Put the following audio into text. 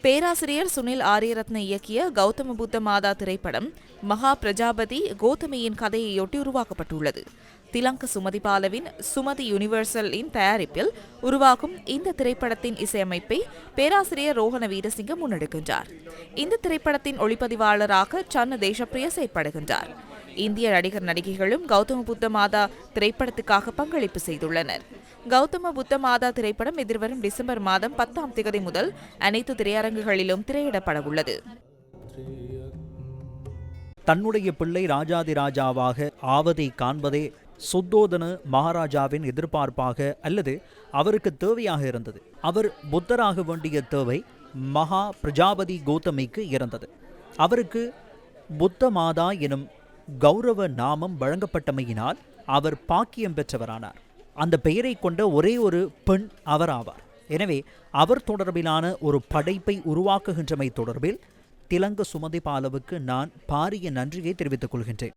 பேராசிரியர் சுனில் ஆரியரத்ன இயக்கிய கௌதம புத்த மாதா திரைப்படம் மகா பிரஜாபதி கோதமியின் கதையையொட்டி உருவாக்கப்பட்டுள்ளது. திலங்க சுமதிபாலவின் சுமதி யுனிவர்சலின் தயாரிப்பில் உருவாகும் இந்த திரைப்படத்தின் இசையமைப்பை பேராசிரியர் ரோஹண வீரசிங்கம் முன்னெடுக்கின்றார். இந்த திரைப்படத்தின் ஒளிப்பதிவாளராக சன்ன தேசப்பிரிய செயற்படுகின்றார். இந்திய நடிகர் நடிகைகளும் கௌதம புத்த மாதா திரைப்படத்துக்காக பங்களிப்பு செய்துள்ளனர். கௌதம புத்த மாதா திரைப்படம் எதிர்வரும் டிசம்பர் மாதம் பத்தாம் திகதி முதல் அனைத்து திரையரங்குகளிலும் திரையிடப்பட உள்ளது தன்னுடைய பிள்ளை ராஜாதிராஜாவாக ஆவதை காண்பதே சுத்தோதன மகாராஜாவின் எதிர்பார்ப்பாக அல்லது அவருக்கு தேவையாக இருந்தது. அவர் புத்தராக வேண்டிய தேவை மகா பிரஜாபதி கௌதமிக்கு இருந்தது. அவருக்கு புத்த மாதா எனும் கௌரவ நாமம் வழங்கப்பட்டமையினால் அவர் பாக்கியம் பெற்றவரானார். அந்த பெயரை கொண்ட ஒரே ஒரு பெண் அவர் ஆவார். எனவே அவர் தொடர்பிலான ஒரு படைப்பை உருவாக்குகின்றமை தொடர்பில் திலங்க சுமதிபாலவுக்கு நான் பாரிய நன்றியை தெரிவித்துக் கொள்கின்றேன்.